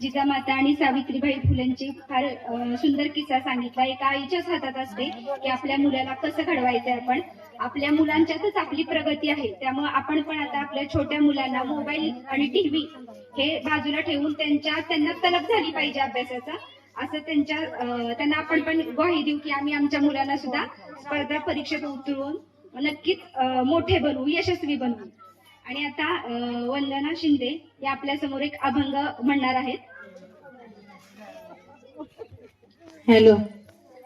जिजामाता आणि सावित्रीबाई फुलेंची फार सुंदर किस्सा सांगितला. एका आईच्याच हातात असते की आपल्या मुलाला कसं घडवायचं आपण. आपल्या मुलांच्यातच आपली प्रगती आहे. त्यामुळे आपण पण आता आपल्या छोट्या मुलांना मोबाईल आणि टीव्ही हे बाजूला ठेवून त्यांच्या त्यांना तलब झाली पाहिजे अभ्यासाचा. असं त्यांच्या त्यांना आपण पण ग्वाही देऊ की आम्ही आमच्या मुलांना सुद्धा स्पर्धा परीक्षेत उतरवून नक्कीच मोठे बनवू यशस्वी बनवू. आणि आता वंदना शिंदे या आपल्यासमोर एक अभंग म्हणणार आहेत. हॅलो.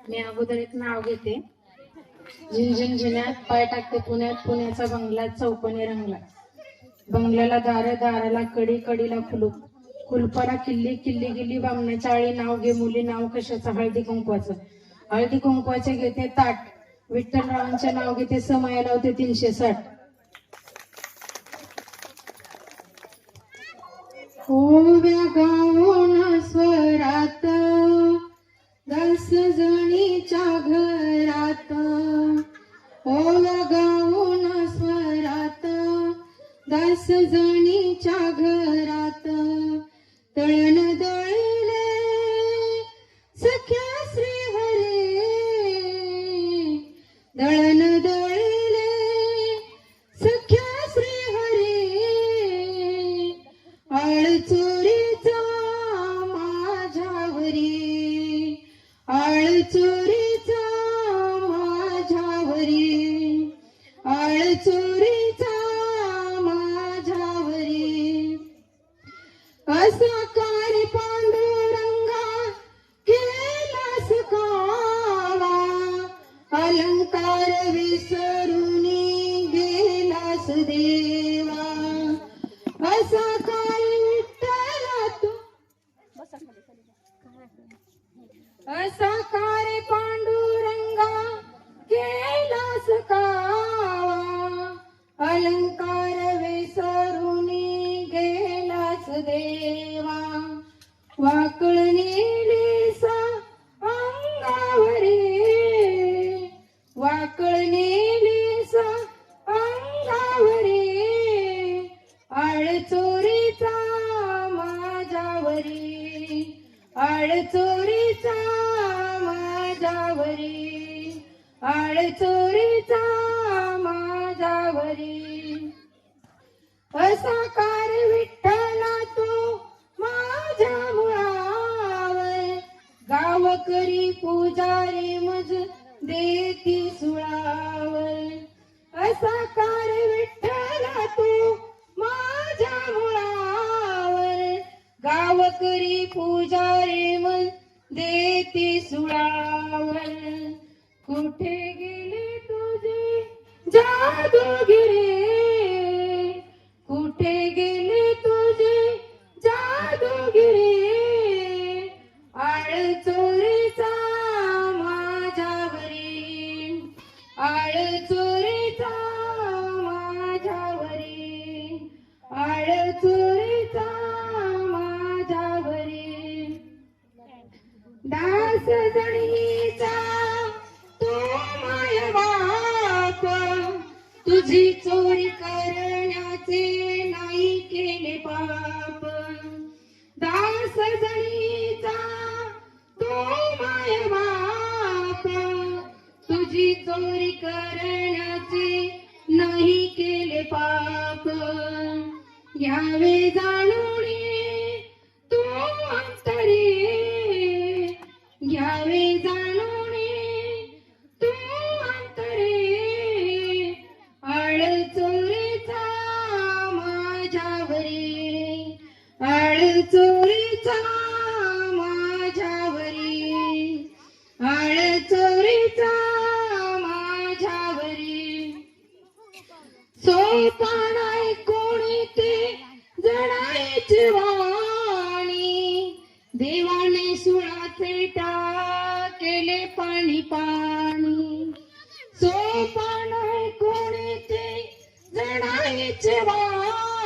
मी अगोदर एक नाव घेते. झिंझिन झिन्यात पाय टाकते पुण्यात पुण्याचा बंगला चौकोनी रंगला. बंगल्याला दार दाराला कडी कडीला कुलूप कुलपाला किल्ली किल्ली गिल्ली बामण्याच्या आळी नाव घे मुली नाव कशाचं हळदी कुंकवाचं. हळदी कुंकवाचे घेते ताट. विठ्ठलरावांचे नाव घेते समाया लावते तीनशे साठ. ओव्या गाऊन स्वरात आळ माझावरी असा कार विठ्ठला तो माझ्या मुळावर. गावकरी पुजारी मज देती सुळावर. असा कार विठ्ठला तू माझ्या मुळावर. गावकरी पुजारी मज देती सुळावर. कुठे गेले तुझे? जादूगिरे. कुठे गेले तुझे? जादूगिरे. आळ चोरीचा माझ्यावरी. आळ चोरीचा माझ्यावरी. आळ चोरीचा माझ्यावरी. दास जणीचा तुझी चोरी करण्याचे नाही केले पाप. दास जणीचा तो माय बाप. तुझी चोरी करण्याचे नाही केले पाप. यावे जाणून आळ चोरीचा माझ्यावरी. आळ चोरीचा माझ्यावरी. सोपानाय कोणी ते जणायची वाणी. देवाने सुळाचे केले पाणी पाणी. सोपान कोणी ते जणायचे वाणी.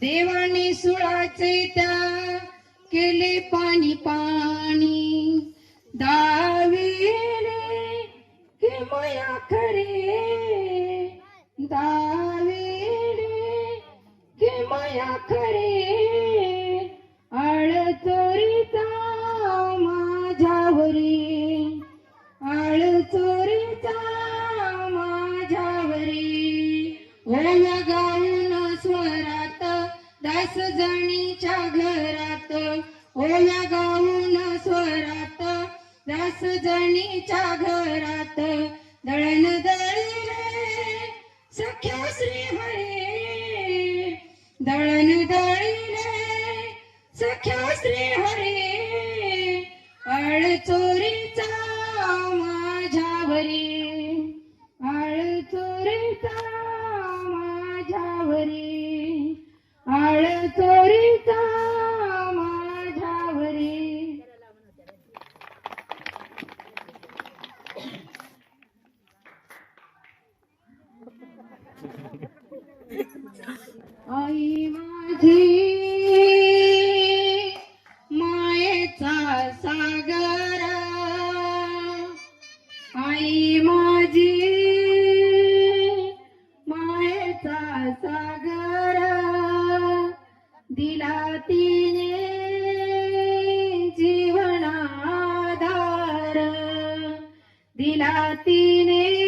देवाने सुळाचे त्या केले पाणी पाणी. दाविले कि मया खरे. दाविले कि मया खरे. अळचोरीचा माझ्यावरी अळचोरीचा दास घरात ओल्या गाऊन स्वरात दास जणीच्या घरात दळण दळिले सख्या श्री हरी. दळण दळिले सख्या श्री आई माझी मायेचा सागर. आई माझी मायेचा सागर. दिला तिने जीवनाधार. दिला तिने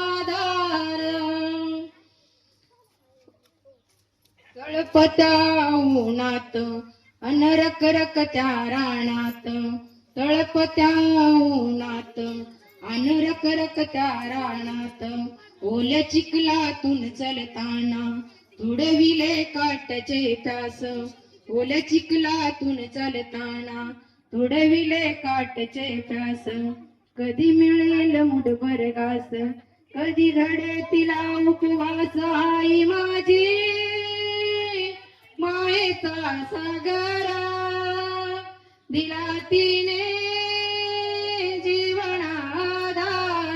तळपत्या उन्हात अनरक रकत्या त्या तळपत्या उन्हात अनरक रकत्या त्या ओल्या चिखलातून चलताना तुडविले काटचे तास ओल्या चिखलातून चलताना तुडविले काटचे प्यास. कधी मिळेल मुठभर घास कधी घडे तिला उपवास. आई माझी मायेचा सागर दिला तिने जीवनाधार.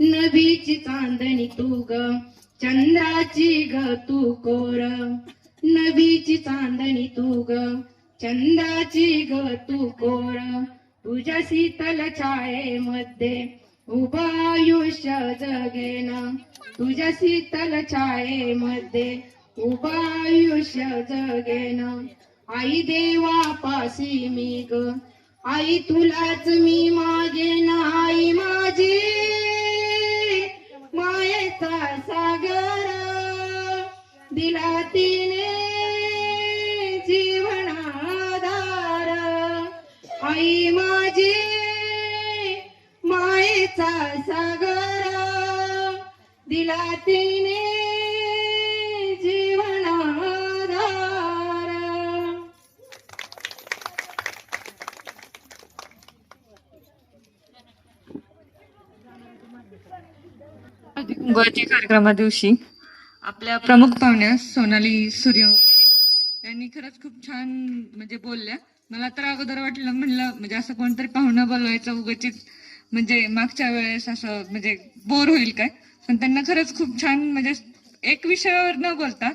नभीची चांदणी तू ग चंद्राची ग तू कोर. नभीची चांदणी तू ग चंद्राची ग तू कोर. तुझ्या शीतल छाये मध्ये उभा आयुष्य जगेन. तुझ्या शीतल छाये मध्ये उभा आयुष्य जगेन. आई देवा पासी मी ग. आई तुलाच मी मागेन. आई माझी मायेचा सागर. दिला तिने जीवनाधार. आई माझी मायेचा सागर. दिला तिने कुंभाची कार्यक्रमा दिवशी आपल्या प्रमुख पाहुण्या सोनाली सूर्यवंशी यांनी खरंच खूप छान म्हणजे बोलल्या. मला तर अगोदर वाटलं म्हणलं म्हणजे असं कोणतरी पाहुणं बोलवायचं उगचित म्हणजे मागच्या वेळेस असं म्हणजे बोर होईल काय? पण त्यांना खरंच खूप छान म्हणजे एक विषयावर न बोलता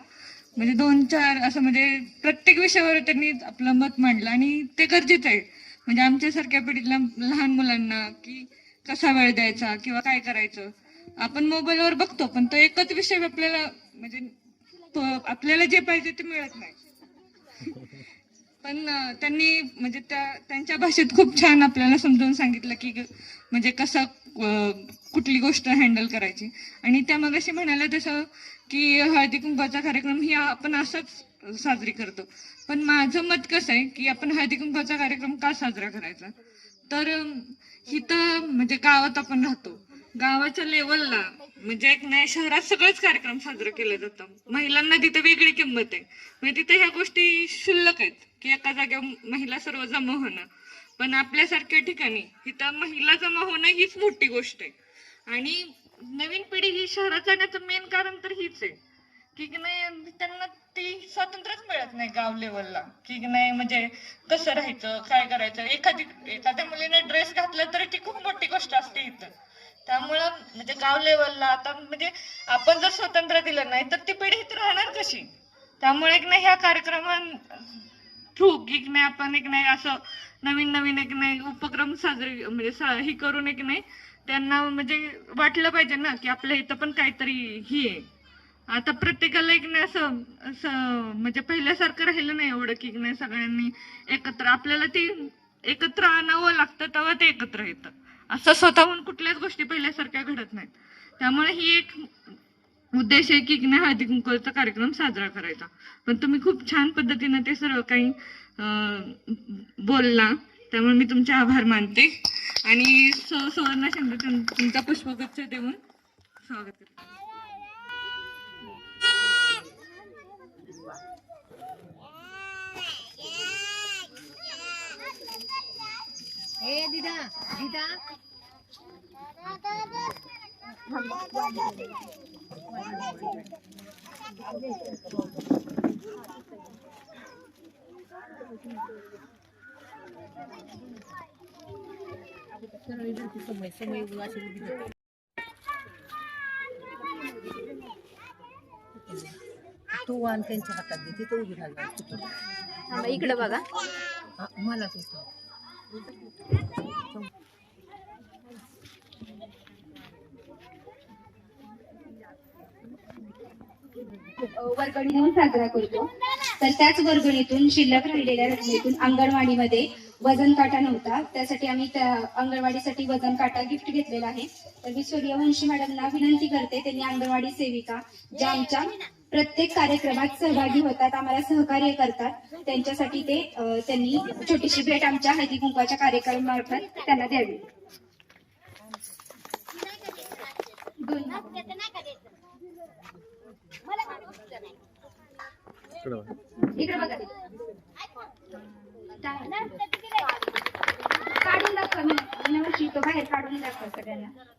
म्हणजे दोन चार असं म्हणजे प्रत्येक विषयावर त्यांनी आपलं मत मांडलं आणि ते गरजेचं आहे. म्हणजे आमच्यासारख्या पिढीतल्या लहान मुलांना की कसा वेळ द्यायचा किंवा काय करायचं आपण मोबाईलवर बघतो पण तो एकच विषय आपल्याला म्हणजे आपल्याला जे पाहिजे ते मिळत नाही. पण त्यांनी म्हणजे त्या त्यांच्या भाषेत खूप छान आपल्याला समजावून सांगितलं की म्हणजे कसं कुठली गोष्ट हँडल करायची. आणि त्या मग अशी म्हणाल्या तसं की हळदी कुंकवाचा कार्यक्रम ही आपण असंच साजरी करतो. पण माझं मत कसं आहे की आपण हळदी कुंकवाचा कार्यक्रम का साजरा करायचा? तर हिथं म्हणजे गावात आपण राहतो. गावाच्या लेवलला म्हणजे एक नाही शहरात सगळेच कार्यक्रम साजरे केले जातात. महिलांना तिथे वेगळी किंमत आहे. म्हणजे तिथे ह्या गोष्टी शुल्लक आहेत की एका जागेवर महिला सर्व जमा होणं. पण आपल्यासारख्या ठिकाणी इथं महिला जमा होणं हीच मोठी गोष्ट आहे. आणि नवीन पिढी ही शहरात जाण्याचं मेन कारण तर हीच आहे की की नाही त्यांना ती स्वातंत्र्यच मिळत नाही गाव लेवलला की नाही म्हणजे कसं राहायचं काय करायचं एखादी एखाद्या मुलीने ड्रेस घातला तरी ती खूप मोठी गोष्ट असते इथं. त्यामुळं म्हणजे गाव लेवलला आता म्हणजे आपण जर स्वतंत्र दिलं नाही तर ती पिढी इथं राहणार कशी? त्यामुळे एक नाही ह्या कार्यक्रमा थ्रू एक नाही आपण एक नाही असं नवीन नवीन एक नाही उपक्रम साजरे म्हणजे सा- ही करून एक नाही त्यांना म्हणजे वाटलं पाहिजे ना की आपल्या इथं पण काहीतरी ही आहे. आता प्रत्येकाला एक नाही असं असं म्हणजे पहिल्यासारखं राहिलं नाही एवढं की नाही सगळ्यांनी एकत्र आपल्याला ती एकत्र आणावं लागतं तेव्हा ते एकत्र येतं. असं स्वतःहून कुठल्याच गोष्टी पहिल्यासारख्या घडत नाहीत. त्यामुळे ही एक उद्देश आहे की नाही हळदी कुंकूचा कार्यक्रम साजरा करायचा. पण तुम्ही खूप छान पद्धतीने ते सर्व काही बोलला. त्यामुळे मी तुमचे आभार मानते. आणि सुवर्ण शिंदे तुमचा पुष्पगुच्छ देऊन स्वागत करते. तू वाण त्यांच्या हातात दे तिथं उभी राहिला. इकडं बघा. मला तिथं वर्गणी देऊन साजरा करतो. तर त्याच वर्गणीतून शिल्लक राहिलेल्या रकमेतून अंगणवाडीमध्ये वजन काटा नव्हता. त्यासाठी आम्ही त्या अंगणवाडीसाठी वजन काटा गिफ्ट घेतलेला आहे. तर मी सूर्यवंशी मॅडमना विनंती करते त्यांनी अंगणवाडी सेविका ज्या आमच्या प्रत्येक कार्यक्रमात सहभागी होतात आम्हाला सहकार्य करतात त्यांच्यासाठी ते त्यांनी छोटीशी भेट आमच्या हळदी कुंकवाच्या कार्यक्रमामार्फत त्यांना द्यावी दोन इकडे बघा काढून दाखव मी नवशी तो बाहेर काढून दाखव सगळ्यांना.